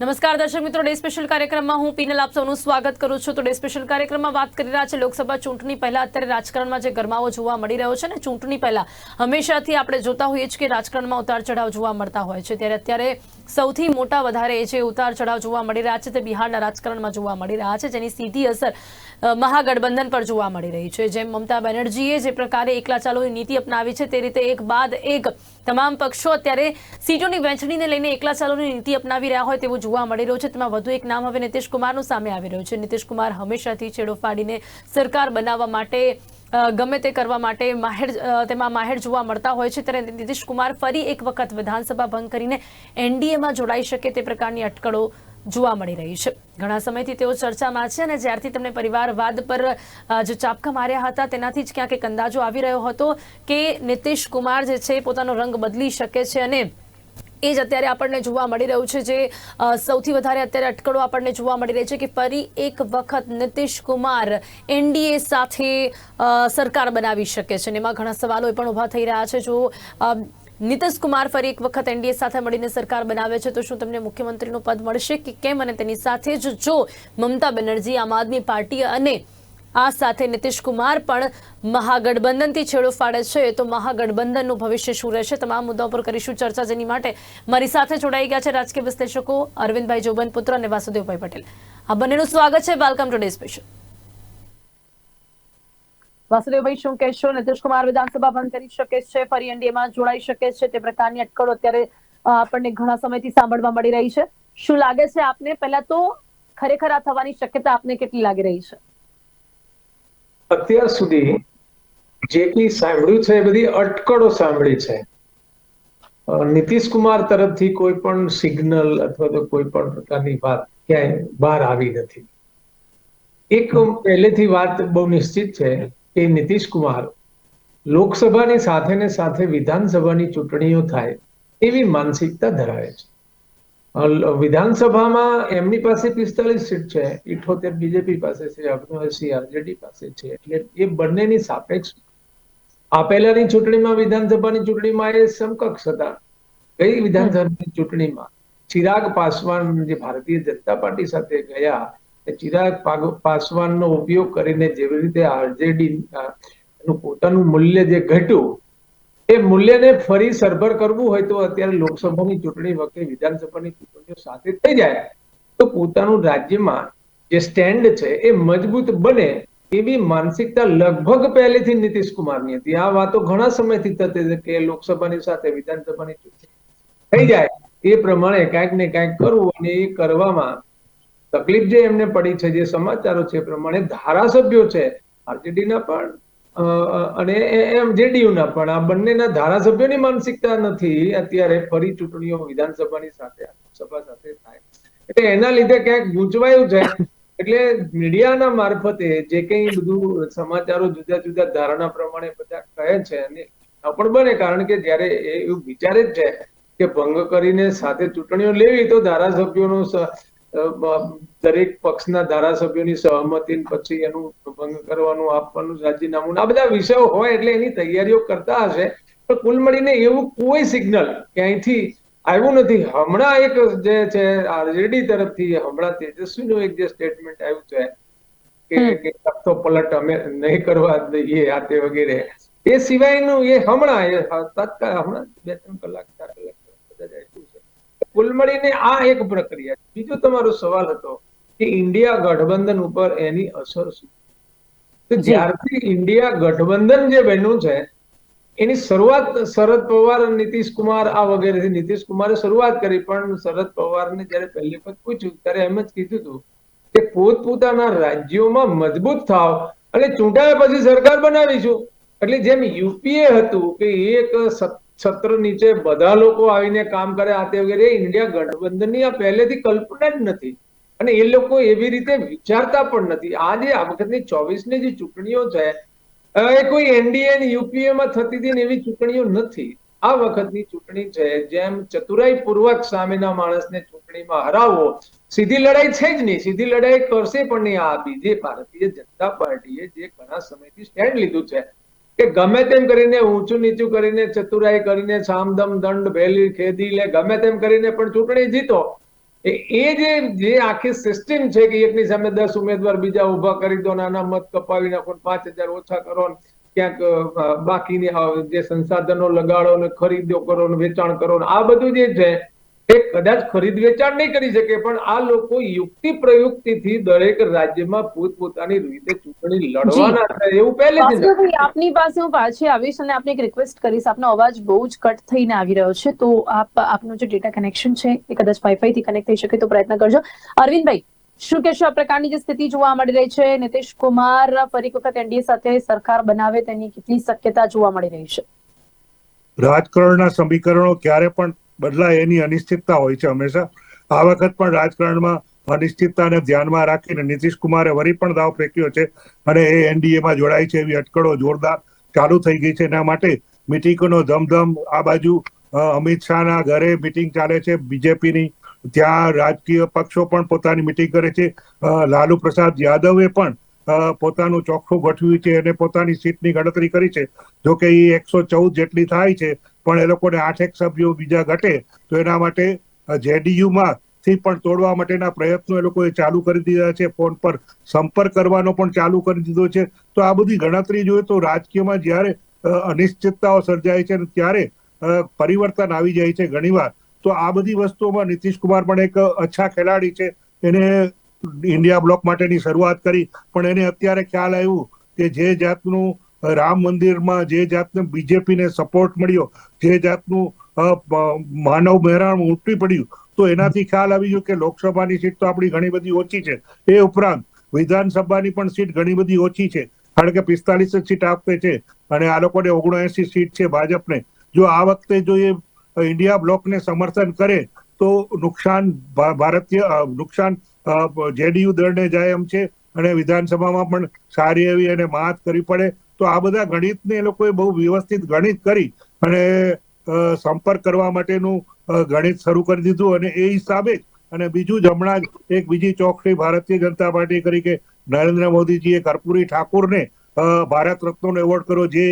નમસ્કાર, દર્શક મિત્રો, ડે સ્પેશિયલ કાર્યક્રમમાં હું પીનલ આપ સૌનું સ્વાગત કરું છું. તો ડે સ્પેશિયલ કાર્યક્રમમાં વાત કરી રહ્યા છે લોકસભા ચૂંટણી. પહેલા અત્યારે રાજકારણમાં જે ગરમાવો જોવા મળી રહ્યો છે ને ચૂંટણી પહેલા, હંમેશાથી આપણે જોતા હોઈએ છીએ કે રાજકારણમાં ઉતાર ચઢાવ જોવા મળતા હોય છે. ત્યારે અત્યારે સૌથી મોટા વધારે જે ઉતાર ચઢાવ જોવા મળી રહ્યા છે તે બિહારના રાજકારણમાં જોવા મળી રહ્યા છે, જેની સીધી અસર મહાગઠબંધન પર જોવા મળી રહી છે. જેમ મમતા બેનર્જીએ જે પ્રકારે એકલા ચાલોની નીતિ અપનાવી છે, તે રીતે એક બાદ એક તમામ પક્ષો અત્યારે સીટોની વહેંચણીને લઈને એકલા ચાલોની નીતિ અપનાવી રહ્યા હોય તેવું જોવા મળી રહ્યું છે. તેમાં વધુ એક નામ હવે નીતિશ કુમારનું સામે આવી રહ્યું છે. નીતિશ કુમાર હંમેશાથી છેડો ફાડીને સરકાર બનાવવા માટે ગમે તે કરવા માટે માહેર તેમાં માહેર જોવા મળતા હોય છે. ત્યારે નીતિશ કુમાર ફરી એક વખત વિધાનસભા ભંગ કરીને એનડીએમાં જોડાઈ શકે તે પ્રકારની અટકળો જોવા મળી રહી છે. ઘણા સમયથી તેઓ ચર્ચામાં છે અને જ્યારથી તેમણે પરિવારવાદ પર જે ચાપકા માર્યા હતા, તેનાથી જ ક્યાંક એક અંદાજો આવી રહ્યો હતો કે નીતિશ કુમાર જે છે પોતાનો રંગ બદલી શકે છે અને એ જ અત્યારે આપણને જોવા મળી રહ્યું છે જે સૌથી વધારે અત્યારે અટકળો આપણને જોવા મળી રહી છે કે ફરી એક વખત નીતિશ કુમાર એનડીએ સાથે સરકાર બનાવી શકે છે. અને એમાં ઘણા સવાલો પણ ઊભા થઈ રહ્યા છે. જો નીતિશ કુમાર ફરી એક વખત એનડીએ સાથે મળીને સરકાર બનાવે છે, તો શું તમને મુખ્યમંત્રીનું પદ મળશે કે કેમ? અને તેની સાથે જ જો મમતા બેનર્જી, આમ આદમી પાર્ટી અને આ સાથે નીતિશ કુમાર પણ મહાગઠબંધનથી છેડો ફાડે છે. તો મહાગઠબંધનનું ભવિષ્ય શું રહેશે? તમામ મુદ્દાઓ પર કરીશું ચર્ચા. જેની માટે મારી સાથે જોડાઈ ગયા છે રાજકીય વિશ્લેષકો અરવિંદભાઈ જોબન પુત્ર અને વાસુદેવભાઈ પટેલ. આ બંનેનું સ્વાગત છે. વેલકમ ટુ ડે સ્પેશિયલ વાસુદેવભાઈ, શું કહેશો? કુમાર વિધાનસભા બંધ કરી શકે છે? ફરી એનડીએમાં જોડાઈ શકે છે? તે પ્રકારની અટકળો અત્યારે આપણને ઘણા સમયથી સાંભળવા મળી રહી છે. શું લાગે છે આપને? પહેલા તો ખરેખર આ થવાની શક્યતા આપને કેટલી લાગી રહી છે? અત્યાર સુધી જે કંઈ સાંભળ્યું છે, એ બધી અટકળો સાંભળી છે. નીતિશ કુમાર તરફથી કોઈ પણ સિગ્નલ અથવા તો કોઈ પણ પ્રકારની વાત ક્યાંય બહાર આવી નથી. એક પહેલેથી વાત બહુ નિશ્ચિત છે કે નીતિશ કુમાર લોકસભાની સાથે ને સાથે વિધાનસભાની ચૂંટણીઓ થાય એવી માનસિકતા ધરાવે છે. વિધાનસભામાં એમની પાસે પિસ્તાલીસ સીટ છે, ઇઠોતેર બીજેપી પાસે છે અગ્નિવર્ષી આરજેડી પાસે છે. એટલે એ બંનેની સાપેક્ષ આ પહેલાની ચૂંટણીમાં, વિધાનસભાની ચૂંટણીમાં એ સમકક્ષ હતા. ગઈ વિધાનસભાની ચૂંટણીમાં? ચિરાગ પાસવાન જે ભારતીય જનતા પાર્ટી સાથે ગયા, એ ચિરાગ પાસવાનનો ઉપયોગ કરીને જેવી રીતે આરજેડી નું પોતાનું મૂલ્ય જે ઘટ્યું એ મૂલ્યને ફરી સરભર કરવું હોય તો અત્યારે લોકસભાની ચૂંટણી વખતે વિધાનસભાની ચૂંટણીઓ સાથે થઈ જાય. તો પોતાનું રાજ્યમાં જે સ્ટેન્ડ છે એ મજબૂત બને એવી માનસિકતા લગભગ પહેલેથી નીતિશ કુમારની હતી. આ વાતો ઘણા સમયથી થતી હતી કે લોકસભાની સાથે વિધાનસભાની ચૂંટણી થઈ જાય એ પ્રમાણે કાંઈક ને કાંઈક કરવું અને એ કરવામાં તકલીફ જે એમને પડી છે, જે સમાચારો છે એ પ્રમાણે ધારાસભ્યો છે, આરજેડીના પણ અને એમ જેડીયુના પણ આ બંનેના ધારાસભ્યોની માનસિકતા નથી અત્યારે ફરી ચૂંટણીઓ વિધાનસભાની સાથે સભા સાથે થાય. એટલે એના લીધે ક્યાંક ગૂંચવાયું છે. એટલે મીડિયાના મારફતે જે કંઈ બધું સમાચારો જુદા જુદા ધારણા પ્રમાણે બધા કહે છે અને પણ બને, કારણ કે જ્યારે એવું વિચારે જ છે કે ભંગ કરીને સાથે ચૂંટણીઓ લેવી, તો ધારાસભ્યોનો દરેક પક્ષના ધારાસભ્યોની સહમતિ પછી એનું ભંગ કરવાનું આપવાનું રાજીનામું આ બધા વિષયો હોય એટલે એની તૈયારીઓ કરતા હશે. પણ કુલ મળીને એવું કોઈ સિગ્નલ ક્યાંયથી આવ્યું નથી. હમણાં એક જે છે આરજેડી તરફથી હમણાં તેજસ્વીનું એક જે સ્ટેટમેન્ટ આવ્યું છે કે તખતો પલટ અમે નહીં કરવા દઈએ આ તે વગેરે. એ સિવાયનું એ હમણાં એ તત્કાળ હમણાં બે ત્રણ કલાક ચાર કલાક કુલ મળીને આ એક પ્રક્રિયા. બીજો તમારો સવાલ હતો કે ઇન્ડિયા ગઠબંધન ઉપર એની અસર શું? તો જ્યારથી ઇન્ડિયા ગઠબંધન જે બન્યું છે એની શરૂઆત શરદ પવાર નીતિશ કુમાર આ વગેરેથી નીતિશ કુમારે શરૂઆત કરી પણ શરદ પવારને જ્યારે પહેલી વખત પૂછ્યું ત્યારે એમ જ કીધું હતું કે પોતપોતાના રાજ્યોમાં મજબૂત થાવ અને ચૂંટાયા પછી સરકાર બનાવીશું. એટલે જેમ યુપીએ હતું કે એક સત- છત્ર નીચે બધા લોકો આવીને કામ કરે, આ તે વગેરે. ઇન્ડિયા ગઠબંધનની આ પહેલેથી કલ્પના જ નથી. અને એ લોકો એવી રીતે વિચારતા પણ નથી. આ જે આ વખતની ચોવીસની જે ચૂંટણીઓ છે એ કોઈ એનડીએ ને યુપીએ માં થતી હતી એવી ચૂંટણીઓ નથી. આ વખતની ચૂંટણી છે, જેમ ચતુરાઈ પૂર્વક સામેના માણસને ચૂંટણીમાં હરાવવો સીધી લડાઈ છે જ નહીં. સીધી લડાઈ કરશે પણ નહીં આ બીજે ભારતીય જનતા પાર્ટીએ જે ઘણા સમયથી સ્ટેન્ડ લીધું છે. કે ગમે તેમ કરીને ઊંચું નીચું કરીને ચતુરાઈ કરીને સામદમ દંડ, ભેલી, ખેદી લે, ગમે તેમ કરીને પણ ચૂંટણી જીતો. એ જે જે આખી સિસ્ટમ છે કે એકની સામે દસ ઉમેદવાર બીજા ઊભા કરી દો, નાના મત કપાવી નાખો, પાંચ હજાર ઓછા કરો ને ક્યાંક બાકીની જે સંસાધનો લગાડો ને ખરીદ્યો કરો ને વેચાણ કરો ને આ બધું જે છે એ કદાચ ખરીદ વેચાણ નહીં કરી શકે પણ આ લોકો યુક્તિ પ્રયુક્તિથી દરેક રાજ્યમાં પોતપોતાની રીતે ચૂંટણી લડવાના છે એવું પહેલેથી આપની પાસે હું પાછી આવીશ અને આપને એક રિક્વેસ્ટ કરીશ. આપનો અવાજ બહુ જ કટ થઈને આવી રહ્યો છે તો આપ આપનો જે ડેટા કનેક્શન છે એ કદાચ વાઈફાઈ થી કનેક્ટ થઈ શકે તો પ્રયત્ન કરજો. અરવિંદભાઈ શું કહેશો આ પ્રકારની જે સ્થિતિ જોવા મળી રહી છે? નીતિશ કુમાર ફરી વખત એનડીએ સાથે સરકાર બનાવે તેની કેટલી શક્યતા જોવા મળી રહી છે? રાજકારણના સમીકરણો ક્યારે પણ બદલાય એની અનિશ્ચિતતા હોય છે હંમેશા. આ વખત પણ રાજકારણમાં અનિશ્ચિતતાને ધ્યાનમાં રાખીને નીતિશ કુમારે વરી પણ દાવ ફેંક્યો છે અને એ એનડીએમાં જોડાય છે એવી અટકળો જોરદાર ચાલુ થઈ ગઈ છે. એના માટે મિટિંગનો ધમધમ આ બાજુ અમિત શાહના ઘરે મિટિંગ ચાલે છે. બીજેપીની ત્યાં રાજકીય પક્ષો પણ પોતાની મિટિંગ કરે છે. લાલુ પ્રસાદ યાદવે પણ પોતાનું ચોખ્ખું ગોઠવ્યું છે અને પોતાની સીટની ગણતરી કરી છે. જો કે એ એકસો ચૌદ જેટલી થાય છે, પણ એ લોકોને આઠેક સભ્યો બીજા ઘટે, તો એના માટે જેડીયુમાં થી પણ તોડવા માટેના પ્રયત્નો એ લોકોએ ચાલુ કરી દીધા છે. ફોન પર સંપર્ક કરવાનો પણ ચાલુ કરી દીધો છે. તો આ બધી ગણતરી જોઈએ તો રાજકીયમાં જ્યારે અનિશ્ચિતતાઓ સર્જાય છે ત્યારે પરિવર્તન આવી જાય છે ઘણીવાર. તો આ બધી વસ્તુઓમાં નીતિશ કુમાર પણ એક અચ્છા ખેલાડી છે. એને ઇન્ડિયા બ્લોક માટેની શરૂઆત કરી. પણ એને અત્યારે ખ્યાલ આવ્યું કે જે જાતનું રામ મંદિરમાં જે જાતનું બીજેપીને સપોર્ટ મળ્યો, જે જાતનું માનવ મહેરાણ ઉમટી પડ્યું, તો એનાથી ખ્યાલ આવી ગયો કે લોકસભાની સીટ તો આપણી ઘણી બધી ઓછી છે. એ ઉપરાંત વિધાનસભાની પણ સીટ ઘણી બધી ઓછી છે. કારણ કે પિસ્તાલીસ જ સીટ આપે છે અને આ લોકોને ઓગણએસી સીટ છે ભાજપને. જો આ વખતે જો એ ઇન્ડિયા બ્લોકને સમર્થન કરે, તો નુકસાન ભારતીય નુકસાન જેડીયુ દળને જાય એમ છે અને વિધાનસભામાં પણ સારી એવી એને માત કરવી પડે, તો આ બધા ગણિતને એ લોકોએ બહુ વ્યવસ્થિત ગણિત કરી અને સંપર્ક કરવા માટેનું ગણિત શરૂ કરી દીધું અને એ હિસાબે અને બીજું જ હમણાં જ એક બીજી ચોકડી ભારતીય જનતા પાર્ટી કરી કે નરેન્દ્ર મોદીજીએ કર્પૂરી ઠાકુરને ભારત રત્નનો એવોર્ડ કર્યો જે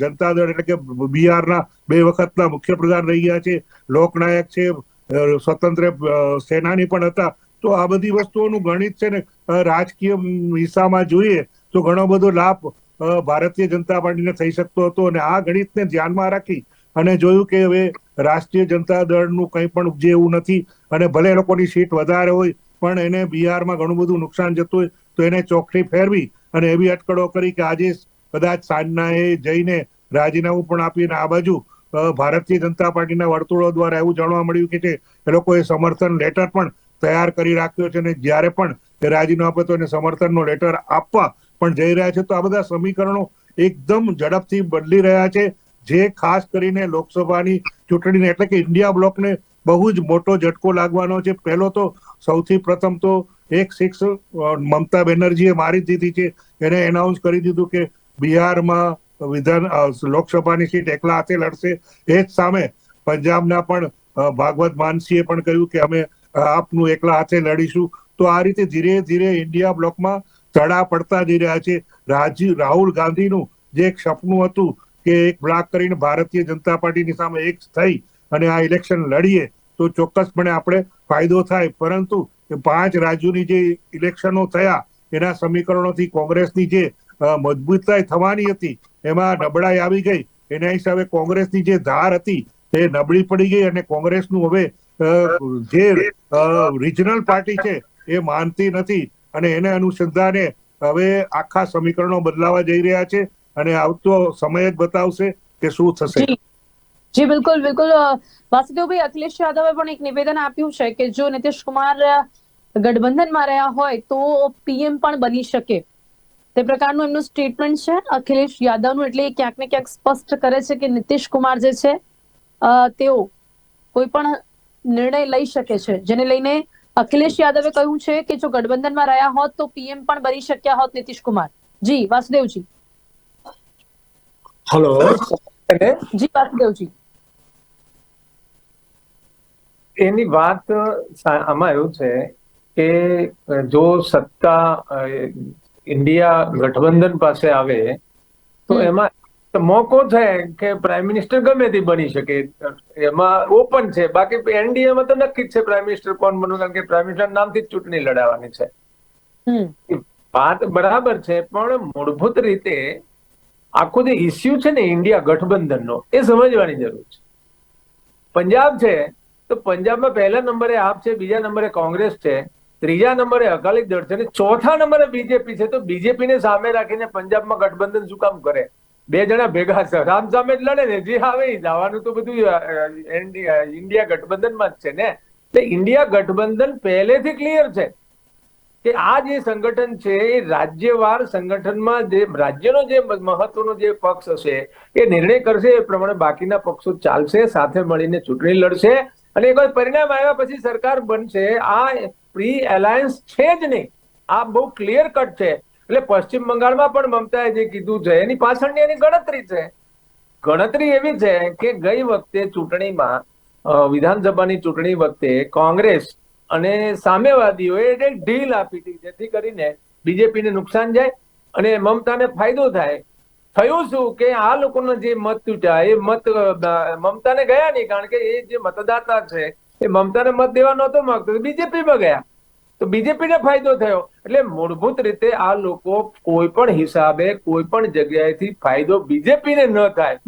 જનતા દળ એટલે કે બિહારના બે વખતના મુખ્યપ્રધાન રહી ગયા છે, લોકનાયક છે સ્વતંત્ર સેનાની પણ હતા તો આ બધી વસ્તુઓનું ગણિત છે ને રાજકીય હિસ્સામાં જોઈએ તો ઘણો બધો લાભ ભારતીય જનતા પાર્ટીને થઈ શકતો હતો અને આ ગણિતને ધ્યાનમાં રાખી અને જોયું કે હવે રાષ્ટ્રીય જનતા દળનું કંઈ પણ ઉપજે એવું નથી અને ભલે લોકોની સીટ વધારે હોય પણ એને બિહારમાં ઘણું બધું નુકસાન જતું હોય તો એને ચોકડી ફેરવી અને એવી અટકળો કરી કે આજે કદાચ સાંજના એ જઈને રાજીનામું પણ આપીને આ બાજુ ભારતીય જનતા પાર્ટીના વર્તુળો દ્વારા એવું જાણવા મળ્યું કે એ લોકોએ સમર્થન લેટર પણ તૈયાર કરી રાખ્યો છે અને જ્યારે પણ એ રાજીનામું આપે તો એને સમર્થનનો લેટર આપવા પણ જઈ રહ્યા છે. તો આ બધા સમીકરણો એકદમ ઝડપથી બદલી રહ્યા છે. જે ખાસ કરીને લોકસભાની ચૂંટણીને એટલે કે ઇન્ડિયા બ્લોકને બહુ જ મોટો ઝટકો લાગવાનો છે. પહેલો તો સૌથી પ્રથમ તો એક સિક્સ મમતા બેનર્જીએ મારી દીધી છે. એને એનાઉન્સ કરી દીધું કે બિહારમાં વિધાન લોકસભાની સીટ એકલા હાથે લડશે. એ જ સામે પંજાબના પણ ભાગવત માનસીએ પણ કહ્યું કે અમે આપનું એકલા હાથે લડીશું. તો આ રીતે ધીરે ધીરે ઇન્ડિયા બ્લોકમાં તડા પડતા જઈ રહ્યા છે. રાજીવ રાહુલ ગાંધીનું જે એક સપનું હતું કે એક બ્લોક કરીને ભારતીય જનતા પાર્ટીની સામે એક થઈ અને આ ઇલેક્શન લડીએ, તો ચોક્કસપણે આપણે ફાયદો થાય. પરંતુ પાંચ રાજ્યોની જે ઇલેક્શનો થયા, એના સમીકરણોથી કોંગ્રેસની જે મજબૂતાઈ થવાની હતી, એમાં નબળાઈ આવી ગઈ. એના હિસાબે કોંગ્રેસની જે ધાર હતી, તે નબળી પડી ગઈ અને કોંગ્રેસનું હવે જે રિજનલ પાર્ટી છે, એ માનતી નથી. અને એને અનુસંધાને હવે આખા સમીકરણો બદલાવા જઈ રહ્યા છે અને આવતો સમય જ બતાવશે કે શું થશે. જી. બિલકુલ બિલકુલ. વાસુદેવભાઈ અખિલેશ યાદવે પણ એક નિવેદન આપ્યું છે કે જો નીતિશ કુમાર ગઠબંધનમાં રહ્યા હોય તો પીએમ પણ બની શકે. તે પ્રકારનું એમનું સ્ટેટમેન્ટ છે. અખિલેશ યાદવનું એટલે ક્યાંક ને ક્યાંક સ્પષ્ટ કરે છે કે નીતિશ કુમાર જે છે તેઓ કોઈ પણ નિર્ણય લઈ શકે છે. જેને લઈને અખિલેશ યાદવે કહ્યું છે કે જો ગઠબંધનમાં રહ્યા હોત તો પીએમ પણ બની શક્યા હોત નીતિશ કુમાર. જી વાસુદેવજી. હેલો જી વાસુદેવજી. એની વાત આમાં એવું છે કે જો સત્તા ઇન્ડિયા ગઠબંધન પાસે આવે તો એમાં મોકો છે કે પ્રાઇમ મિનિસ્ટર ગમે તે બની શકે. એમાં ઓપન છે. બાકી એનડીએમાં તો નક્કી જ છે પ્રાઇમ મિનિસ્ટર કોણ બનવું? કારણ કે પ્રાઇમ મિનિસ્ટર નામથી જ ચૂંટણી લડાવવાની છે. વાત બરાબર છે પણ મૂળભૂત રીતે આખો જે ઇસ્યુ છે ને ઇન્ડિયા ગઠબંધનનો એ સમજવાની જરૂર છે. પંજાબ છે તો પંજાબમાં પહેલા નંબરે આપ છે બીજા નંબરે કોંગ્રેસ છે ત્રીજા નંબરે અકાલી દળ છે અને ચોથા નંબરે બીજેપી છે. તો બીજેપી ને સામે રાખીને પંજાબમાં ગઠબંધન શું કામ કરે? બે જણા ભેગા સામ સામે જ લડે ને, જે આવે જવાનું તો બધું ઇન્ડિયા ગઠબંધનમાં જ છે ને. એટલે ઇન્ડિયા ગઠબંધન પહેલેથી ક્લિયર છે કે આ જે સંગઠન છે, એ રાજ્યવાર સંગઠનમાં જે, રાજ્યનો જે મહત્વનો જે પક્ષ હશે, એ નિર્ણય કરશે, એ પ્રમાણે બાકીના પક્ષો ચાલશે, સાથે મળીને ચૂંટણી લડશે. અને એક પરિણામ આવ્યા પછી સરકાર બનશે. આ પ્રી એલાયન્સ છે જ નહીં. આ બહુ ક્લિયર કટ છે. એટલે પશ્ચિમ બંગાળમાં પણ મમતાએ જે કીધું છે, એની પાછળની એની ગણતરી છે. ગણતરી એવી છે કે ગઈ વખતે ચૂંટણીમાં વિધાનસભાની ચૂંટણી વખતે કોંગ્રેસ અને સામ્યવાદીઓએ એક ઢીલ આપી હતી, જેથી કરીને બીજેપીને નુકસાન જાય અને મમતાને ફાયદો થાય. થયું શું કે આ લોકોનો જે મત તૂટ્યા, એ મત મમતાને ગયા નહીં, કારણ કે એ જે મતદાતા છે, એ મમતાને મત દેવા નહોતો માંગતો બીજેપીમાં ગયા. તો બીજેપીને ફાયદો થયો. એટલે મૂળભૂત રીતે આ લોકો કોઈ પણ હિસાબે કોઈ પણ જગ્યાએથી ફાયદો બીજેપીને ન થાય.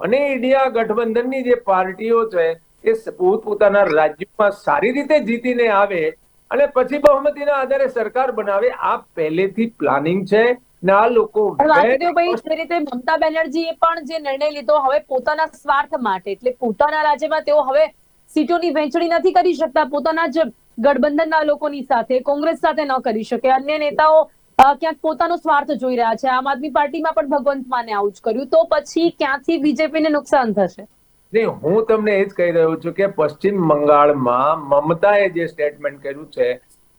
અને ઇન્ડિયા ગઠબંધનની જે પાર્ટીઓ છે એ પોતપોતાના રાજ્યોમાં સારી રીતે જીતીને આવે અને પછી બહુમતીના આધારે સરકાર બનાવે આ પહેલેથી પ્લાનિંગ છે. ને આ લોકો જે રીતે મમતા બેનર્જીએ પણ જે નિર્ણય લીધો હવે પોતાના સ્વાર્થ માટે. એટલે પોતાના રાજ્યમાં તેઓ હવે સીટોની વહેંચણી નથી કરી શકતા. પોતાના જ ગઠબંધનના લોકોની સાથે, કોંગ્રેસ સાથે ન કરી શકે. અન્ય નેતાઓ ક્યાંક પોતાનો સ્વાર્થ જોઈ રહ્યા છે. આમ આદમી પાર્ટીમાં પણ ભગવંત માને આવું જ કર્યું. તો પછી ક્યાંથી બીજેપીને નુકસાન થશે? નહીં હું તમને એ જ કહી રહ્યો છું કે પશ્ચિમ બંગાળમાં મમતાએ જે સ્ટેટમેન્ટ કર્યું છે,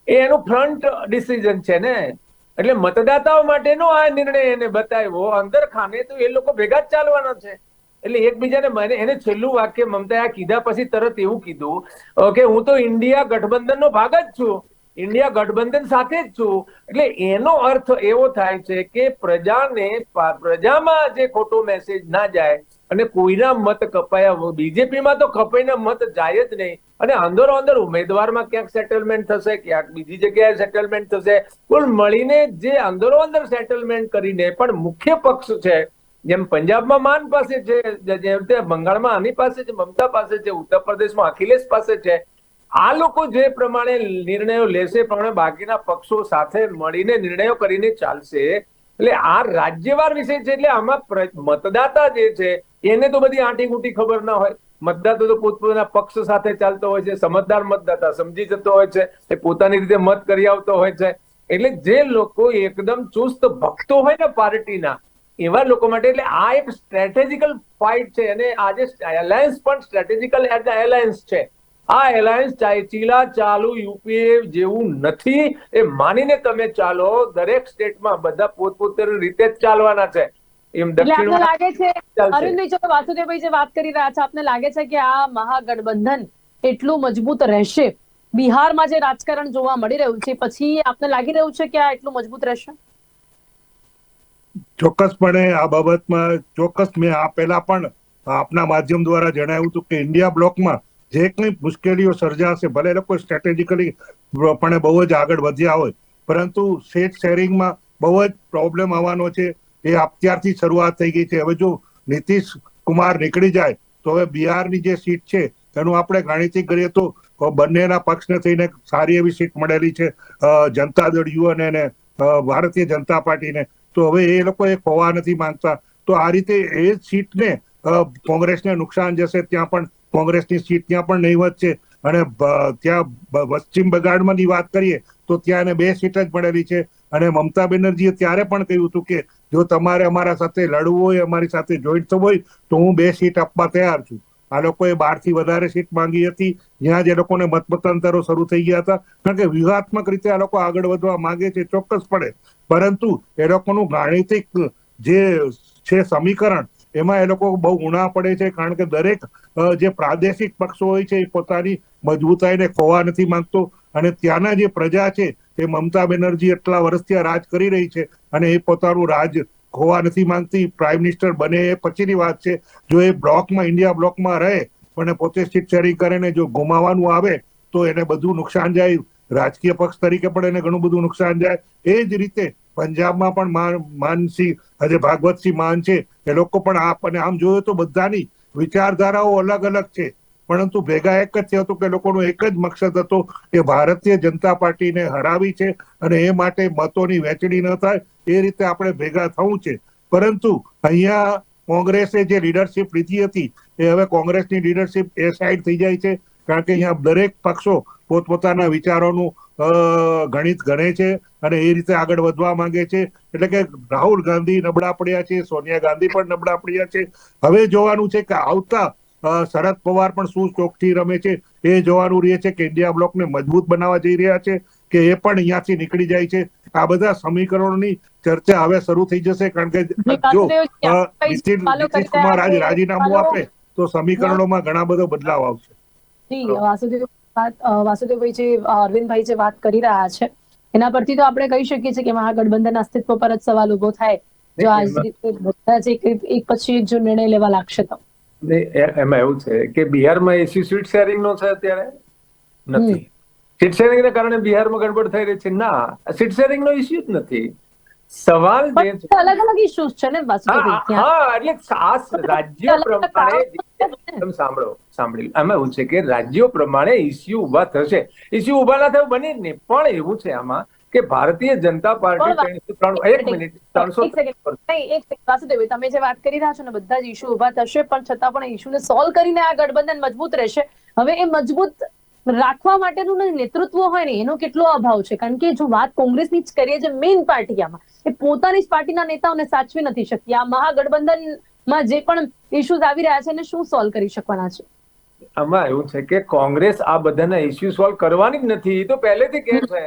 એ એનું ફ્રન્ટ ડિસિઝન છે ને. એટલે મતદાતાઓ માટેનો આ નિર્ણય એને બતાવ્યો. અંદર ખાને તો એ લોકો ભેગા જ ચાલવાના છે. એટલે એકબીજાને મને એને છેલ્લું વાક્ય મમતાએ આ કીધા પછી તરત એવું કીધું કે હું તો ઇન્ડિયા ગઠબંધનનો ભાગ જ છું. ઇન્ડિયા ગઠબંધન સાથે જ છું. એટલે એનો અર્થ એવો થાય છે કે પ્રજાને પ્રજામાં જે ખોટો મેસેજ ના જાય અને કોઈના મત કપાયા બીજેપીમાં તો કપાઈના મત જાય જ નહીં. અને અંદરો અંદર ઉમેદવારમાં ક્યાંક સેટલમેન્ટ થશે, ક્યાંક બીજી જગ્યાએ સેટલમેન્ટ થશે. કુલ મળીને જે અંદરો અંદર સેટલમેન્ટ કરીને પણ મુખ્ય પક્ષ છે જેમ પંજાબમાં માન પાસે છે જેમ તે બંગાળમાં આની પાસે છે, મમતા પાસે છે, ઉત્તર પ્રદેશમાં અખિલેશ પાસે છે, આ લોકો જે પ્રમાણે નિર્ણયો લેશે, પ્રમાણે બાકીના પક્ષો સાથે મળીને નિર્ણયો કરીને ચાલશે, એટલે આ રાજ્યવાર વિષય છે, એટલે આમાં મતદાતા જે છે, એને તો બધી આંટી કુટી ખબર ના હોય. મતદાતા તો પોતપોતાના પક્ષ સાથે ચાલતો હોય છે, સમજદાર મતદાતા સમજી જતો હોય છે એ પોતાની રીતે મત કરી આવતો હોય છે. એટલે જે લોકો એકદમ ચુસ્ત ભક્તો હોય ને પાર્ટીના એવા લોકો માટે એટલે આ એક સ્ટ્રેટેજિકલ ફાઇટ છે અને આજે એલાયન્સ પણ સ્ટ્રેટેજિકલ એલાયન્સ છે. આ એલાયન્સ ચીલા ચાલુ યુપીએ જેવું નથી. એ માનીને તમે ચાલો દરેક સ્ટેટમાં બધા પોતપોતાની રીતે જ ચાલવાના છે. એમ દક્ષિણ લાગે છે. અરવિંદભાઈ જો વાસુદેવભાઈ જે વાત કરી રહ્યા છે આપને લાગે છે કે આ મહાગઠબંધન એટલું મજબૂત રહેશે? બિહારમાં જે રાજકારણ જોવા મળી રહ્યું છે પછી આપને લાગી રહ્યું છે કે આ એટલું મજબૂત રહેશે? ચોક્કસપણે આ બાબતમાં ચોક્કસ મેં આ પહેલા પણ આપના માધ્યમ દ્વારા જણાવ્યું હતું કે ઇન્ડિયા બ્લોકમાં જે કંઈ મુશ્કેલીઓ સર્જાશે, ભલે લોકો સ્ટ્રેટેજિકલી પણ બહુ જ આગળ વધ્યા હોય, પરંતુ સેટ શેરિંગમાં બહુ જ પ્રોબ્લેમ આવવાનો છે. એ અત્યારથી શરૂઆત થઈ ગઈ છે. હવે જો નીતિશ કુમાર નીકળી જાય, તો હવે બિહારની જે સીટ છે એનું આપણે ગાણિતિક કરીએ તો બંનેના પક્ષને થઈને સારી એવી સીટ મળેલી છે જનતા દળ યુ અને ભારતીય જનતા પાર્ટીને. તો હવે એ લોકો એ ખોવા નથી માંગતા. તો આ રીતે એ સીટને કોંગ્રેસને નુકસાન જશે, ત્યાં પણ કોંગ્રેસની સીટ ત્યાં પણ નહીવત છે અને ત્યાં પશ્ચિમ બંગાળમાંની વાત કરીએ, તો ત્યાં એને બે સીટ જ મળેલી છે. અને મમતા બેનર્જીએ ત્યારે પણ કહ્યું હતું કે, જો તમારે અમારા સાથે લડવું હોય, અમારી સાથે જોઈન્ટ થવું હોય, તો હું બે સીટ આપવા તૈયાર છું. આ લોકોએ બારથી વધારે સીટ માંગી હતી. જ્યાં જે લોકોને મતમતાંતરો શરૂ થઈ ગયા હતા. કારણ કે વ્યૂહાત્મક રીતે આ લોકો આગળ વધવા માંગે છે ચોક્કસપણે. પરંતુ એ લોકોનું ગાણિતિક જે છે સમીકરણ, એમાં એ લોકો બહુ ઉણા પડે છે, કારણ કે દરેક જે પ્રાદેશિક પક્ષો હોય છે, એ પોતાની મજબૂતાઈને ખોવા નથી માંગતો. અને ત્યાંના જે પ્રજા છે, એ મમતા બેનર્જી એટલા વર્ષથી આ રાજ કરી રહી છે અને એ પોતાનું રાજ ખોવા નથી માંગતી. પ્રાઇમ મિનિસ્ટર બને એ પછીની વાત છે. જો એ બ્લોકમાં, ઇન્ડિયા બ્લોકમાં રહે પણ પોતે સીટ શેરિંગ કરીને જો ગુમાવાનું આવે, તો એને બધું નુકસાન જાય. રાજકીય પક્ષ તરીકે પણ એને ઘણું બધું નુકસાન જાય. એ જ રીતે પંજાબમાં પણ માન માનસિંહ, આજે ભાગવતસિંહ માન છે, એ લોકો પણ આપ અને આમ જોયું તો બધાની વિચારધારાઓ અલગ અલગ છે. પરંતુ ભેગા એક જ થયો હતું કે લોકોનો એક જ મકસદ હતો કે ભારતીય જનતા પાર્ટીને હરાવી છે અને એ માટે મતોની વહેંચણી ન થાય. એ રીતે આપણે ભેગા થવું છે. પરંતુ અહીંયા કોંગ્રેસે જે લીડરશિપ લીધી હતી, એ હવે કોંગ્રેસની લીડરશિપ એ સાઈડ થઈ જાય છે. કારણ કે અહીંયા દરેક પક્ષો પોતપોતાના વિચારોનું ગણિત ગણે છે અને એ રીતે આગળ વધવા માંગે છે. એટલે કે રાહુલ ગાંધી નબળા પડ્યા છે સોનિયા ગાંધી પણ નબળા પડ્યા છે. હવે જોવાનું છે કે આવતા શરદ પવાર પણ શું ચોકથી રમે છે એ જોવાનું રહે છે કે ઇન્ડિયા બ્લોકને મજબૂત બનાવવા જઈ રહ્યા છે કે એ પણ અહીંયાથી નીકળી જાય છે. આ બધા સમીકરણોની ચર્ચા હવે શરૂ થઈ જશે કારણ કે જો નીતિશ કુમાર આજ રાજીનામું આપે તો સમીકરણોમાં ઘણા બધો બદલાવ આવશે. વાસુદેવ વાત વાસુદેવભાઈ જે અરવિંદભાઈ જે વાત કરી રહ્યા છે એના પરથી તો આપણે કહી શકીએ છીએ કે મહાગઠબંધન અસ્તિત્વ પર જ સવાલ ઊભો થાય. જો આજ રીતે બધા જ એક પછી એક જો નિર્ણય લેવા લાગશે તો. એમાં એવું છે કે બિહારમાં એસી સીટ શેરિંગ નો છે અત્યારે? નથી. સીટ શેરિંગ ને કારણે બિહારમાં ગડબડ થઈ રહી છે. ના સીટ શેરિંગ નો ઇસ્યુ જ નથી. સવાલ જે છે. અલગ અલગ ઇશ્યુઝ છે ને હા હા એટલે આ રાજ્ય પ્રમાણે સાંભળો સાંભળી આમાં એવું છે કે રાજ્યો પ્રમાણે ઇસ્યુ ઊભા થશે. ઇસ્યુ ઊભા ના થયું બની જ નહીં. પણ એવું છે આમાં કે ભારતીય જનતા પાર્ટી ત્રણસો એક મિનિટ ત્રણસો એક તમે જે વાત કરી રહ્યા છો ને બધા જ ઇસ્યુ ઊભા થશે પણ છતાં પણ ઇશ્યુને સોલ્વ કરીને આ ગઠબંધન મજબૂત રહેશે. હવે એ મજબૂત રાખવા માટેનું નેતૃત્વ હોય ને એનો કેટલો અભાવ છે? કારણ કે જો વાત કોંગ્રેસની જ કરીએ જે મેઇન પાર્ટી આમાં એ પોતાની જ પાર્ટીના નેતાઓને સાચવી નથી શકતી. આ મહાગઠબંધનમાં જે પણ ઇશ્યુઝ આવી રહ્યા છે એને શું સોલ્વ કરી શકવાના છે? આમાં એવું છે કે કોંગ્રેસ આ બધાના ઇસ્યુ સોલ્વ કરવાની જ નથી. તો પહેલેથી કે છે.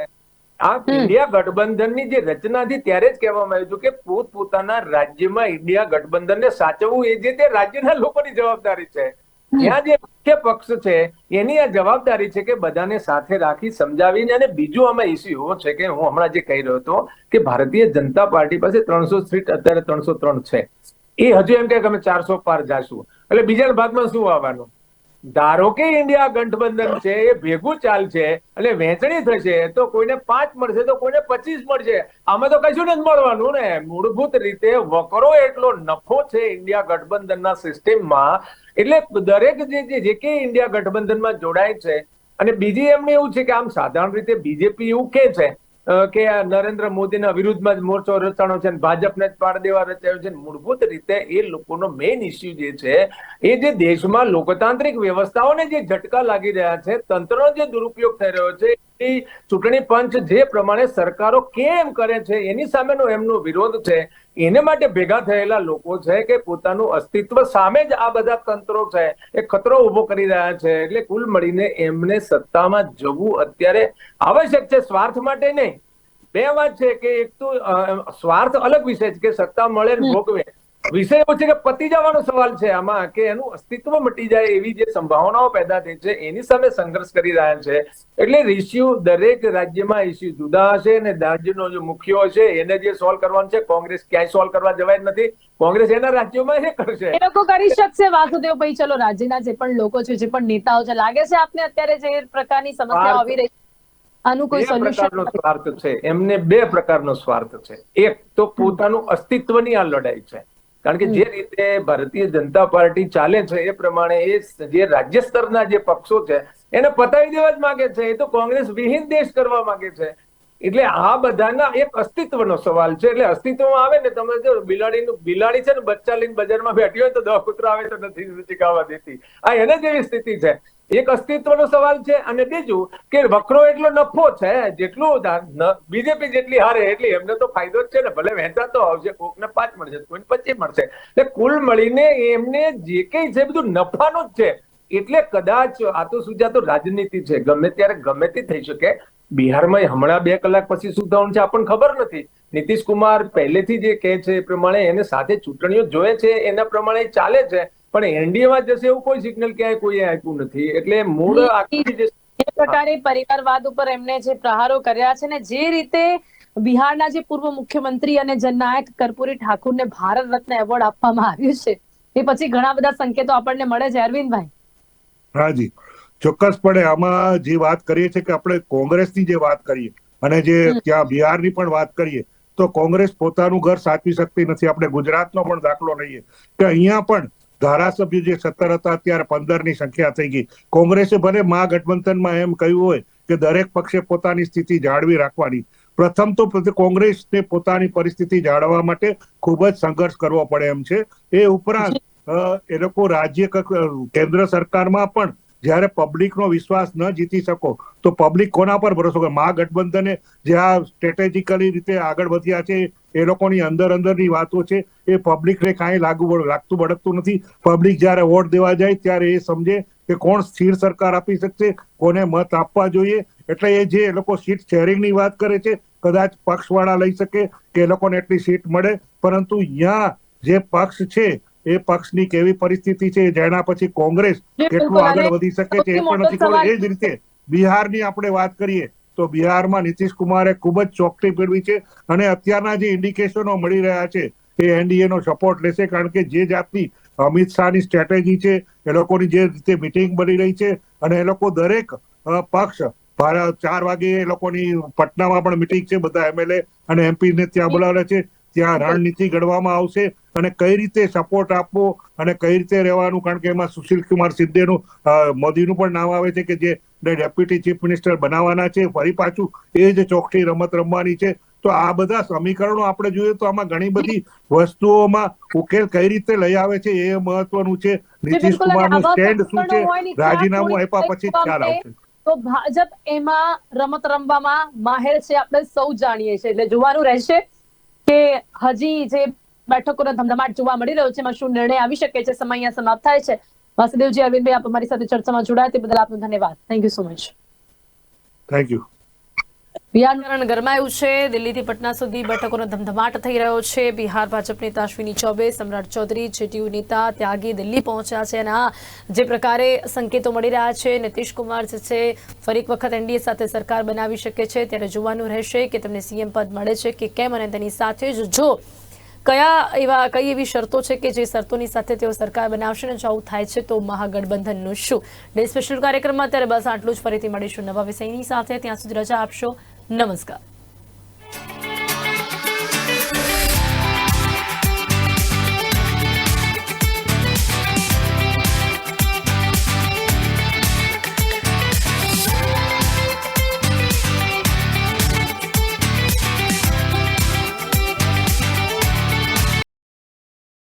આ ઇન્ડિયા ગઠબંધનની જે રચના હતી ત્યારે જ કહેવામાં આવ્યું હતું કે પોતપોતાના રાજ્યમાં ઇન્ડિયા ગઠબંધનને સાચવવું એ જે તે રાજ્યના લોકોની જવાબદારી છે. ત્યાં જે મુખ્ય પક્ષ છે, એની આ જવાબદારી છે કે બધાને સાથે રાખી સમજાવીને અને બીજું આમાં ઇસ્યુ છે કે હું હમણાં જે કહી રહ્યો હતો કે ભારતીય જનતા પાર્ટી પાસે ત્રણસો સીટ અત્યારે ત્રણસો ત્રણ છે. એ હજુ એમ કે અમે ચારસો પાર જાશું. એટલે બીજા ભાગમાં શું આવવાનું? ધારો કે ઇન્ડિયા ગઠબંધન છે, એ ભેગું ચાલશે એટલે વહેંચણી થશે, તો કોઈને પાંચ મળશે, તો કોઈને પચીસ મળશે. આમાં તો કશું નથી મળવાનું ને. મૂળભૂત રીતે વકરો એટલો નફો છે ઇન્ડિયા ગઠબંધનના સિસ્ટમમાં, એટલે દરેક જે જે- કે ઇન્ડિયા ગઠબંધનમાં જોડાય છે, અને બીજી એમને એવું છે કે આમ સાધારણ રીતે બીજેપી એવું કે છે કે આ નરેન્દ્ર મોદીના વિરુદ્ધમાં જ મોરચો રચાણો છે ભાજપને જ પાડ દેવા રચાયો છે. મૂળભૂત રીતે એ લોકોનો મેઇન ઇસ્યુ જે છે, એ જે દેશમાં લોકતાંત્રિક વ્યવસ્થાઓને જે ઝટકા લાગી રહ્યા છે, તંત્રનો જે દુરુપયોગ થઈ રહ્યો છે એ ચૂંટણી પંચ જે પ્રમાણે સરકારો કેમ કરે છે એની સામેનો એમનો વિરોધ છે. એને માટે ભેગા થયેલા લોકો છે કે પોતાનું અસ્તિત્વ સામે જ આ બધા તંત્રો છે એ ખતરો ઊભો કરી રહ્યા છે. એટલે કુલ મળીને એમને સત્તામાં જવું અત્યારે આવશ્યક છે સ્વાર્થ માટે નહીં. બે વાત છે કે એક તો સ્વાર્થ અલગ વિષય છે કે સત્તા મળે ભોગવે. વિષય એવો છે કે પતી જવાનો સવાલ છે આમાં કે એનું અસ્તિત્વ મટી જાય એવી જે સંભાવનાઓ પેદા થઈ છે એની સામે સંઘર્ષ કરી રહ્યા છે. એટલે ઇસ્યુ દરેક રાજ્યમાં ઇસ્યુ જુદા હશે અને રાજ્યનો જે મુખ્ય છે એને જે સોલ્વ કરવાનું છે કોંગ્રેસ ક્યાંય સોલ્વ કરવા જવાય જ નથી. કોંગ્રેસ એના રાજ્યોમાં એ કરશે. એ લોકો કરી શકશે. વાસુદેવભાઈ ચલો રાજ્યના જે પણ લોકો છે જે પણ નેતાઓ છે લાગે છે આપને અત્યારે જે પ્રકારની સમસ્યા આવી રહી આનું કોઈ સોલ્યુશન સ્વાર્થ છે. એમને બે પ્રકારનો સ્વાર્થ છે. એક તો પોતાનું અસ્તિત્વની આ લડાઈ છે. કારણ કે જે રીતે ભારતીય જનતા પાર્ટી ચાલે છે એ પ્રમાણે એ જે રાજ્ય સ્તરના જે પક્ષો છે એને પતાવી દેવા જ માંગે છે. એ તો કોંગ્રેસ વિહીન દેશ કરવા માંગે છે. એટલે આ બધાના એક અસ્તિત્વનો સવાલ છે. એટલે અસ્તિત્વમાં આવે ને તમે જો બિલાડીનું બિલાડી છે ને બચ્ચા લઈને બજારમાં બેઠી હોય તો દવા કૂતરા આવે તો નથી ચીકાવા દેતી. આ એને જેવી સ્થિતિ છે. એક અસ્તિત્વનો સવાલ છે અને બીજું કે વકરો એટલો નફો છે, જેટલું બીજેપી જેટલી હારે એટલી એમને તો ફાયદો જ છે ને, ભલે વહેંચાતો આવશે, કોકને પાંચ મળશે, કોઈને પચીસ મળશે. એટલે કુલ મળીને એમને જે કઈ છે બધું નફાનું જ છે. એટલે કદાચ આ તો સુજાતો રાજનીતિ છે, ગમે ત્યારે ગમે તે થઈ શકે. બિહારમાં હમણાં બે કલાક પછી શું થવાનું છે આપણને ખબર નથી. નીતિશ કુમાર પહેલેથી જે કહે છે એ પ્રમાણે એને સાથે ચૂંટણીઓ જોયે છે, એના પ્રમાણે ચાલે છે. પણ એનડીએ માં જશે એવું કોઈ સિગ્નલ ક્યાંય કોઈ આપ્યું નથી. એટલે મૂળ આખી જે પ્રકારે પરિવારવાદ ઉપર એમને જે પ્રહારો કર્યા છે ને જે રીતે બિહારના જે પૂર્વ મુખ્યમંત્રી અને જનનાયક કર્પૂરી ઠાકુરને ભારત રત્ન એવોર્ડ આપવામાં આવ્યું છે એ પછી ઘણા બધા સંકેતો આપણને મળે છે અરવિંદભાઈ? હાજી. ચોક્કસપણે આમાં જે વાત કરીએ છીએ કે આપણે કોંગ્રેસની જે વાત કરીએ અને જે. ત્યાં બિહારની પણ વાત કરીએ તો કોંગ્રેસ પોતાનું ઘર સાચવી શકતી નથી. આપણે ગુજરાતનો પણ દાખલો લઈએ. કે અહીંયા પણ ધારાસભ્યો જે સત્તર હતા અત્યારે પંદરની સંખ્યા થઈ ગઈ. કોંગ્રેસે ભલે મહાગઠબંધનમાં એમ કહ્યું હોય કે દરેક પક્ષે પોતાની સ્થિતિ જાળવી રાખવાની. પ્રથમ તો કોંગ્રેસને પોતાની પરિસ્થિતિ જાળવવા માટે ખૂબ જ સંઘર્ષ કરવો પડે એમ છે. એ ઉપરાંત એ લોકો રાજ્ય કક્ષ- કેન્દ્ર સરકારમાં પણ જ્યારે પબ્લિકનો વિશ્વાસ ન જીતી શકો, તો પબ્લિક કોના પર ભરોસો કરે? મહાગઠબંધને જે આ સ્ટ્રેટેજિકલી રીતે આગળ વધ્યા છે, એ લોકોની અંદર અંદરની વાતો છે, એ પબ્લિકને કાંઈ લાગુ લાગતું બળકતું નથી. પબ્લિક જ્યારે વોટ દેવા જાય, ત્યારે એ સમજે કે કોણ સ્થિર સરકાર આપી શકશે, કોને મત આપવા જોઈએ. એટલે એ જે લોકો સીટ શેરિંગની વાત કરે છે, કદાચ પક્ષવાળા લઈ શકે કે એ લોકોને એટલી સીટ મળે. પરંતુ અહીંયા જે પક્ષ છે એ પક્ષની કેવી પરિસ્થિતિ છે જેના પછી કોંગ્રેસ કેટલું આગળ વધી શકે છે એ પણ નથી ખબર. એ જ રીતે બિહારની આપણે વાત કરીએ તો બિહારમાં નીતિશ કુમારે ખૂબ જ ચોકટી મેળવી છે અને અત્યારના જે ઇન્ડિકેશનો મળી રહ્યા છે એ એનડીએ નો સપોર્ટ લેશે કારણ કે જે જાતની અમિત શાહની સ્ટ્રેટેજી છે એ લોકોની જે રીતે મિટિંગ બની રહી છે અને એ લોકો દરેક પક્ષ ચાર વાગે એ લોકોની પટનામાં પણ મિટિંગ છે બધા એમએલએ અને એમપી ને ત્યાં બોલાવે છે. ત્યાં રણનીતિ ઘડવામાં આવશે અને કઈ રીતે સપોર્ટ આપવો અને કઈ રીતે રહેવાનું? કારણ કે એમાં સુશીલ કુમાર સિદ્ધેનું મોદીનું પણ નામ આવે છે કે જે ડેપ્યુટી ચીફ મિનિસ્ટર બનાવવાના છે. ફરી પાછું એ જ ચોકઠી રમત રમવાની છે. તો આ બધા સમીકરણો આપણે જોઈએ તો આમાં ઘણી બધી વસ્તુઓમાં ઉકેલ કઈ રીતે લઈ આવે છે એ મહત્વનું છે. નીતિશ કુમારનું સ્ટેન્ડ શું છે? રાજીનામું આપ્યા પછી ખ્યાલ આવશે. તો ભાજપ એમાં રમત રમવામાં માહેર છે આપણે સૌ જાણીએ છીએ. એટલે જોવાનું રહેશે કે હજી જે બેઠકોનો ધમધમાટ જોવા મળી રહ્યો છે, એમાં શું નિર્ણય આવી શકે છે, સમય અહીંયા સમાપ્ત થાય છે. વાસુદેવજી, અરવિંદભાઈ, આપ અમારી સાથે ચર્ચામાં જોડાયા તે બદલ આપનો ધન્યવાદ. Thank you so much thank you Bihar ગરમાયું છે. દિલ્હીથી પટના સુધી બેઠકોનો ધમધમાટ થઈ રહ્યો છે. બિહાર ભાજપ નેતા અશ્વિની ચૌબે, સમ્રાટ ચૌધરી જેટીયુ નેતા ત્યાગી દિલ્હી પહોંચ્યા છે અને આ જે પ્રકારે સંકેતો મળી રહ્યા છે, નીતિશ કુમાર જે છે, ફરી એક વખત એનડીએ સાથે સરકાર બનાવી શકે છે. ત્યારે જોવાનું રહેશે કે તેમને સીએમ પદ મળે છે કે કેમ અને તેની સાથે જ જો કયા એવા, કઈ એવી શરતો છે કે જે શરતોની સાથે તેઓ સરકાર બનાવશે ને જો આવું થાય છે તો મહાગઠબંધનનું શું? ડે સ્પેશિયલ કાર્યક્રમમાં અત્યારે બસ આટલું જ. ફરીથી મળીશું નવા વિષયની સાથે. ત્યાં સુધી રજા આપશો. નમસ્કાર.